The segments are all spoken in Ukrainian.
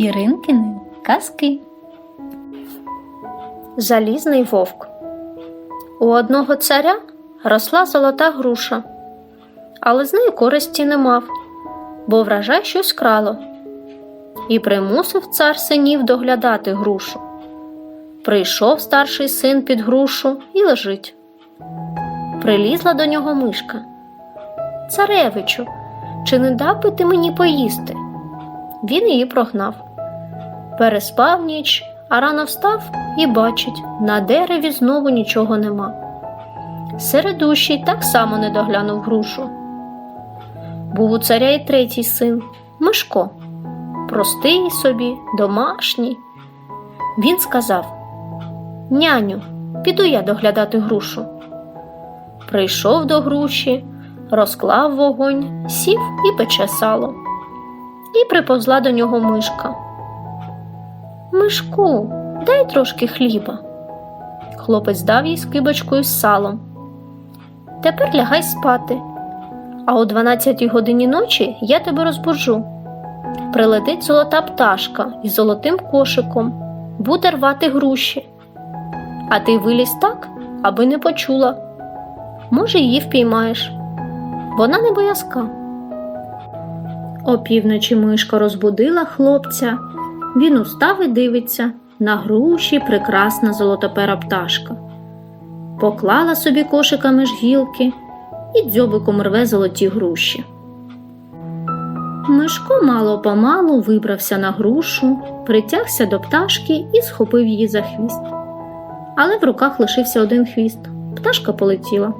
Іринкини казки. Залізний вовк. У одного царя росла золота груша, але з неї користі не мав, бо врожай щось крало. І примусив цар синів доглядати грушу. Прийшов старший син під грушу і лежить. Прилізла до нього мишка. Царевичу, чи не дав би ти мені поїсти? Він її прогнав. Переспав ніч, а рано встав і бачить, на дереві знову нічого нема. Середущий так само не доглянув грушу. Був у царя і третій син Мишко, простий собі, домашній. Він сказав: Няню, піду я доглядати грушу. Прийшов до груші, розклав вогонь, сів і пече сало. І приповзла до нього мишка. Мишку, дай трошки хліба. Хлопець дав їй скибочкою з салом. Тепер лягай спати, а о 12 годині ночі я тебе розбуджу. Прилетить золота пташка із золотим кошиком, буде рвати груші. А ти вилізь так, аби не почула. Може, її впіймаєш. Вона не боязка. Опівночі мишка розбудила хлопця. Він устав і дивиться на груші прекрасна золотопера пташка. Поклала собі кошика між гілки і дзьобиком рве золоті груші. Мишко мало помалу вибрався на грушу, притягся до пташки і схопив її за хвіст. Але в руках лишився один хвіст. Пташка полетіла.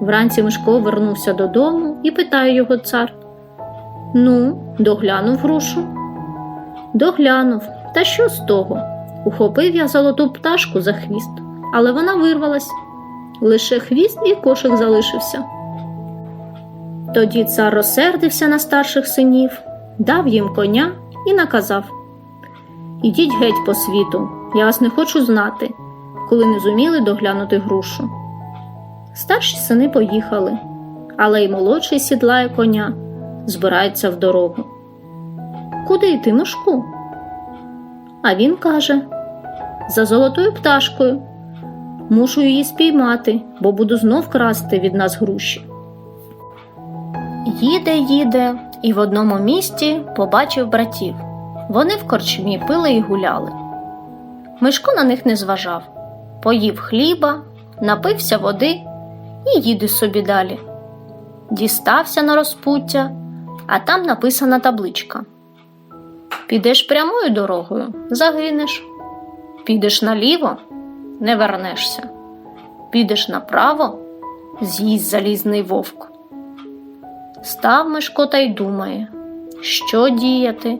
Вранці Мишко вернувся додому і питає його цар: Ну, доглянув грушу? Доглянув, та що з того? Ухопив я золоту пташку за хвіст, але вона вирвалась. Лише хвіст і кошик залишився. Тоді цар розсердився на старших синів, дав їм коня і наказав Ідіть геть по світу, я вас не хочу знати, коли не зуміли доглянути грушу. Старші сини поїхали, але й молодший сідлає коня, збирається в дорогу. Куди йти, мишку? А він каже За золотою пташкою. Мушу її спіймати, бо буду знов красти від нас груші. Їде, їде, і в одному місті побачив братів. Вони в корчмі пили і гуляли. Мишко на них не зважав, поїв хліба, напився води і їде собі далі. Дістався на розпуття, а там написана табличка. Підеш прямою дорогою, загинеш. Підеш наліво, не вернешся. Підеш направо, з'їсть залізний вовк. Став Мишко та й думає, що діяти?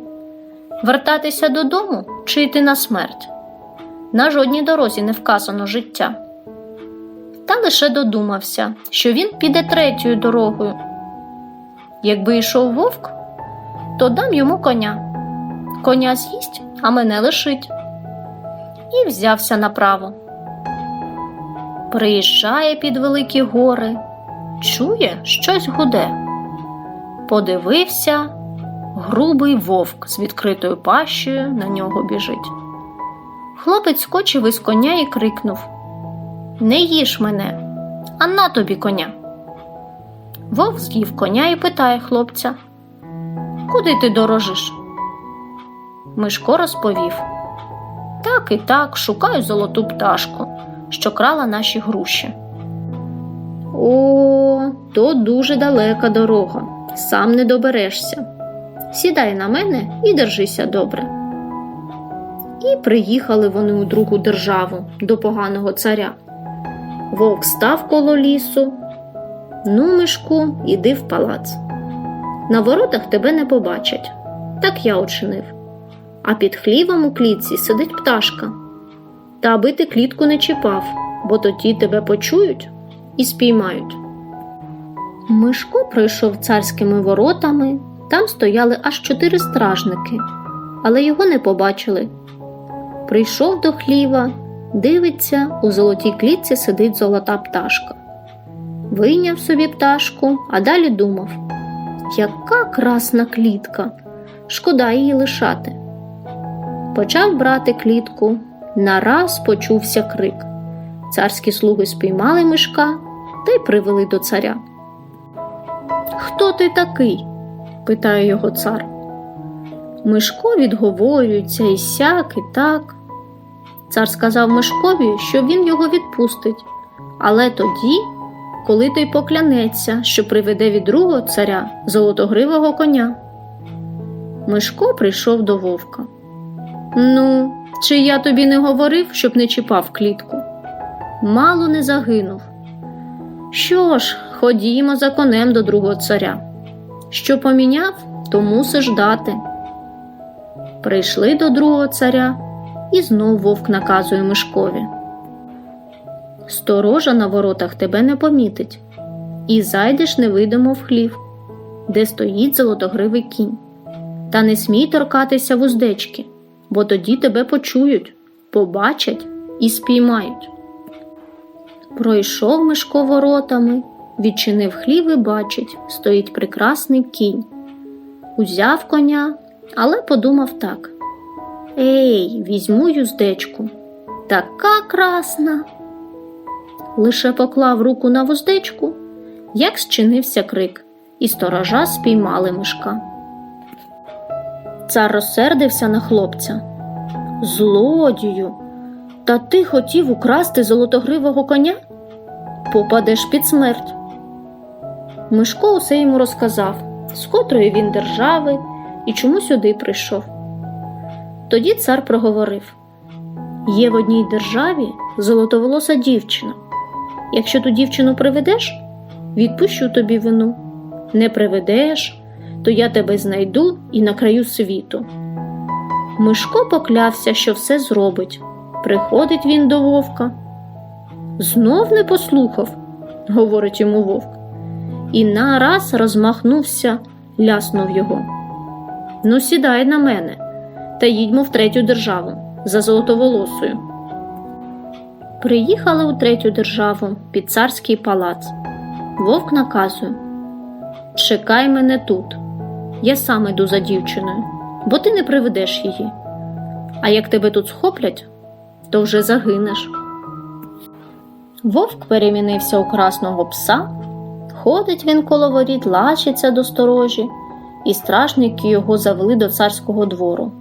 Вертатися додому чи йти на смерть? На жодній дорозі не вказано життя. Та лише додумався, що він піде третьою дорогою. Якби йшов вовк, то дам йому коня. Коня з'їсть, а мене лишить. І взявся направо. Приїжджає під великі гори, чує, щось гуде. Подивився, грубий вовк з відкритою пащею на нього біжить. Хлопець скочив із коня і крикнув Не їж мене, а на тобі коня. Вовк з'їв коня і питає хлопця Куди ти дорожиш? Мишко розповів Так і так шукаю золоту пташку, що крала наші груші. О, то дуже далека дорога, сам не доберешся. Сідай на мене і держися добре. І приїхали вони у другу державу до поганого царя. Вовк став коло лісу. Ну, мишку, іди в палац. На воротах тебе не побачать. Так я учинив. А під хлівом у клітці сидить пташка. Та аби ти клітку не чіпав, бо тоді тебе почують і спіймають. Мишко пройшов царськими воротами, там стояли аж чотири стражники, але його не побачили. Прийшов до хліва, дивиться, у золотій клітці сидить золота пташка. Вийняв собі пташку, а далі думав: яка красна клітка! шкода її лишати. Почав брати клітку, нараз почувся крик. Царські слуги спіймали мишка та й привели до царя. Хто ти такий? питає його цар. Мишко відговорюється і сяк, і так. Цар сказав Мишкові, що він його відпустить, але тоді, коли той поклянеться, що приведе від другого царя золотогривого коня. Мишко прийшов до вовка. Ну, чи я тобі не говорив, щоб не чіпав клітку? Мало не загинув. Що ж, ходімо за конем до другого царя. Що поміняв, то мусиш дати. Прийшли до другого царя, і знов вовк наказує Мишкові. Сторожа на воротах тебе не помітить, і зайдеш невидимо в хлів, де стоїть золотогривий кінь. Та не смій торкатися вуздечки, бо тоді тебе почують, побачать і спіймають. Пройшов Мишко воротами, відчинив хлів і бачить, стоїть прекрасний кінь. Узяв коня, але подумав так: Ей, візьму юздечку. Така красна. Лише поклав руку на вуздечку, як зчинився крик, і сторожа спіймали мишка. Цар розсердився на хлопця. Злодію, та ти хотів украсти золотогривого коня? Попадеш під смерть. Мишко усе йому розказав, з котрої він держави і чому сюди прийшов. Тоді цар проговорив: Є в одній державі золотоволоса дівчина. Якщо ту дівчину приведеш, відпущу тобі вину. Не приведеш, то я тебе знайду і на краю світу. Мишко поклявся, що все зробить. Приходить він до вовка. Знов не послухав, говорить йому вовк, і нараз розмахнувся, ляснув його. Ну, сідай на мене та їдьмо в третю державу за золотоволосою. Приїхали у третю державу під царський палац. Вовк наказує Чекай мене тут. Я сам іду за дівчиною, бо ти не приведеш її. А як тебе тут схоплять, то вже загинеш. Вовк перемінився у красного пса, ходить він коло воріт, лачиться до сторожі, і стражники його завели до царського двору.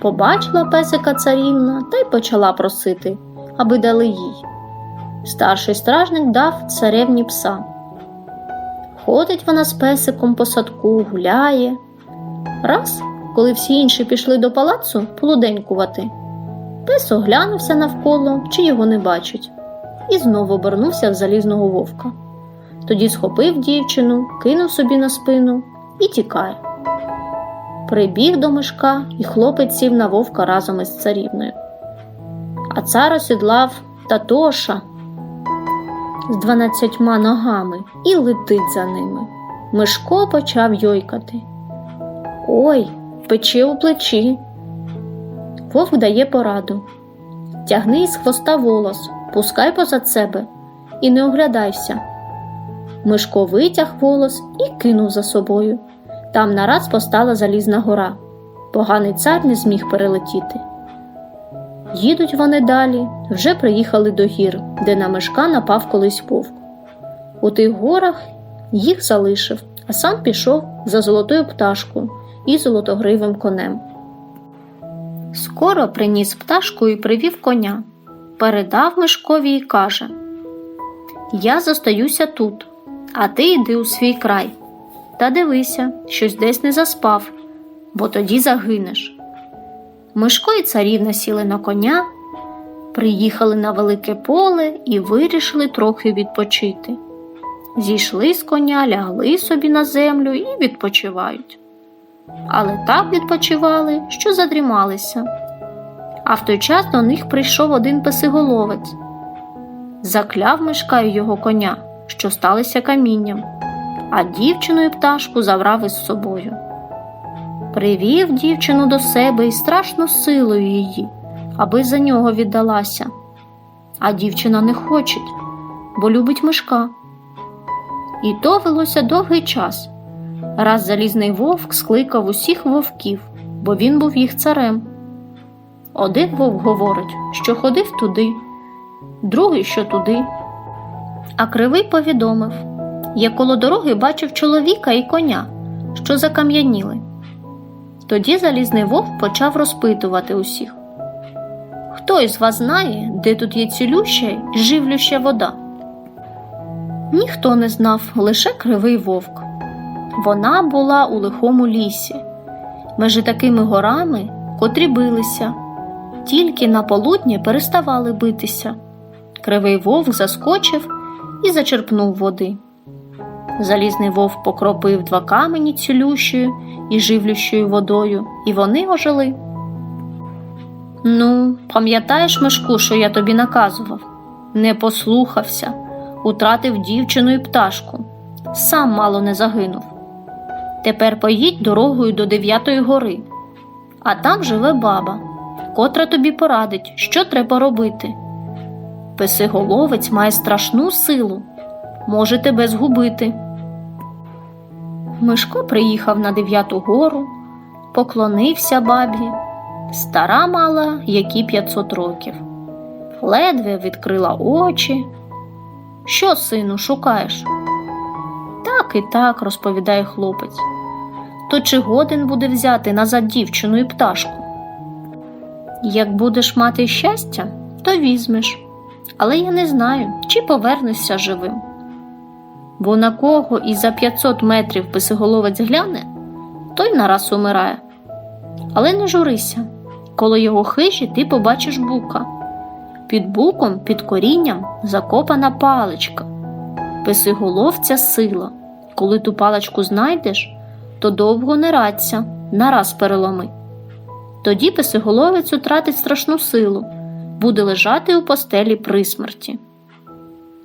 Побачила песика царівна та й почала просити, аби дали їй. Старший стражник дав царевні пса. Ходить вона з песиком по садку, гуляє. Раз, коли всі інші пішли до палацу полуденькувати, пес оглянувся навколо, чи його не бачить, і знову обернувся в залізного вовка. Тоді схопив дівчину, кинув собі на спину і тікає. Прибіг до мишка, і хлопець сів на вовка разом із царівною. А цар осідлав Татоша з дванадцятьма ногами і летить за ними. Мишко почав йойкати. Ой, пече у плечі. Вовк дає пораду. Тягни із хвоста волос, пускай позад себе і не оглядайся. Мишко витяг волос і кинув за собою. Там нараз постала залізна гора. Поганий цар не зміг перелетіти. Їдуть вони далі, вже приїхали до гір, де на мишка напав колись вовк. У тих горах їх залишив, а сам пішов за золотою пташкою і золотогривим конем. Скоро приніс пташку і привів коня, передав мишкові і каже: Я зостаюся тут, а ти йди у свій край. Та дивися, щось десь не заспав, бо тоді загинеш. Мишко і царівна сіли на коня, приїхали на велике поле і вирішили трохи відпочити. Зійшли з коня, лягли собі на землю і відпочивають. Але так відпочивали, що задрімалися. А в той час до них прийшов один песиголовець, закляв мишка і його коня, що сталися камінням, а дівчину і пташку забрав із собою. Привів дівчину до себе і страшно силою її, аби за нього віддалася. А дівчина не хоче, бо любить мишка. І то велося довгий час. Раз залізний вовк скликав усіх вовків бо він був їх царем. Один вовк говорить, що ходив туди, другий, що туди. А кривий повідомив я коло дороги бачив чоловіка і коня, що закам'яніли. Тоді залізний вовк почав розпитувати усіх. Хто із вас знає, де тут є цілюща і живлюща вода? Ніхто не знав, лише кривий вовк. Вона була у лихому лісі, межі такими горами, котрі билися, тільки на полудні переставали битися. Кривий вовк заскочив і зачерпнув води. Залізний вовк покропив два камені цілющою і живлющою водою, і вони ожили. Ну, пам'ятаєш, Мишку, що я тобі наказував? Не послухався, утратив дівчину і пташку, сам мало не загинув. Тепер поїдь дорогою до дев'ятої гори, а там живе баба, котра тобі порадить, що треба робити. Песиголовець має страшну силу, може тебе згубити. Мишко приїхав на дев'яту гору, поклонився бабі. Стара мала які 500 років. Ледве відкрила очі. Що, сину, шукаєш? Так і так, розповідає хлопець. То чи годен буде взяти назад дівчину і пташку? Як будеш мати щастя, то візьмеш, але я не знаю, чи повернешся живим. Бо на кого і за 500 метрів писиголовець гляне, той нараз умирає. Але не журися, коло його хижі ти побачиш бука. Під буком, під корінням закопана паличка. Писиголовця сила. Коли ту паличку знайдеш, то довго не радься, нараз переломи. Тоді писиголовець утратить страшну силу, буде лежати у постелі при смерті.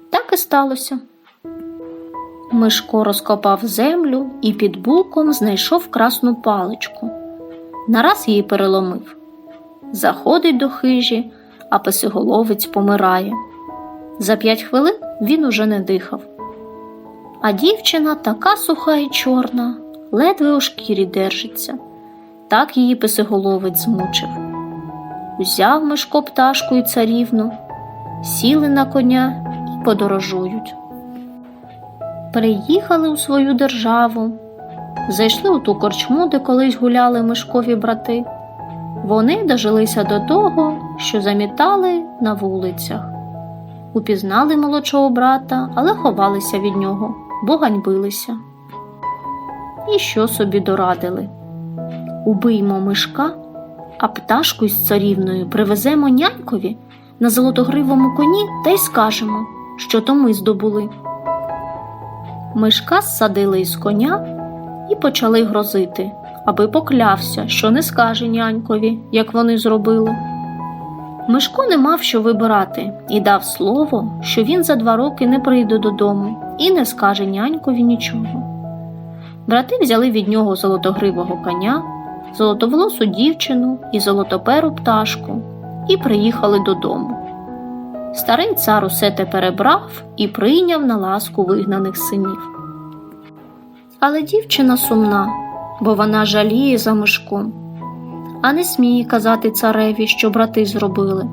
Так і сталося. Мишко розкопав землю і під буком знайшов красну паличку. Нараз її переломив. Заходить до хижі, а писиголовець помирає. За п'ять хвилин він уже не дихав. А дівчина така суха і чорна, ледве у шкірі держиться. Так її писиголовець змучив. Узяв Мишко пташку і царівну, сіли на коня і подорожують. Приїхали у свою державу, зайшли у ту корчму, де колись гуляли Мишкові брати. Вони дожилися до того, що замітали на вулицях. Упізнали молодшого брата, але ховалися від нього, бо ганьбилися. І що собі дорадили? Убиймо мишка, а пташку із царівною привеземо нянькові на золотогривому коні та й скажемо, що то ми здобули. Мишка зсадили із коня і почали грозити, аби поклявся, що не скаже нянькові, як вони зробили. Мишко не мав що вибирати і дав слово, що він за два роки не прийде додому і не скаже нянькові нічого. Брати взяли від нього золотогривого коня, золотоволосу дівчину і золотоперу пташку і приїхали додому. Старий цар усе те перебрав і прийняв на ласку вигнаних синів. Але дівчина сумна, бо вона жаліє за мишком, а не сміє казати цареві, що брати зробили.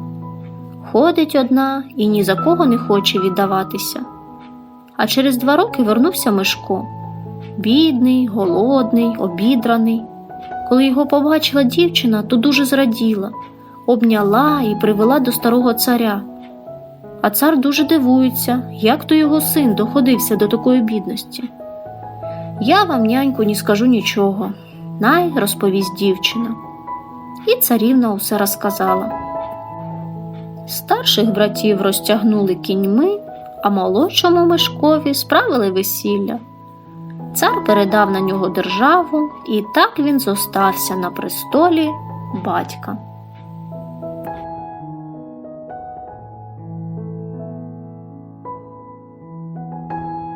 Ходить одна і ні за кого не хоче віддаватися. А через два роки вернувся Мишко. Бідний, голодний, обідраний. Коли його побачила дівчина, то дуже зраділа, обняла і привела до старого царя. А цар дуже дивується, як то його син доходився до такої бідності. Я вам, няньку, не скажу нічого, най розповість дівчина. І царівна усе розказала. Старших братів розтягнули кіньми, а молодшому Мишкові справили весілля. Цар передав на нього державу, і так він зостався на престолі батька.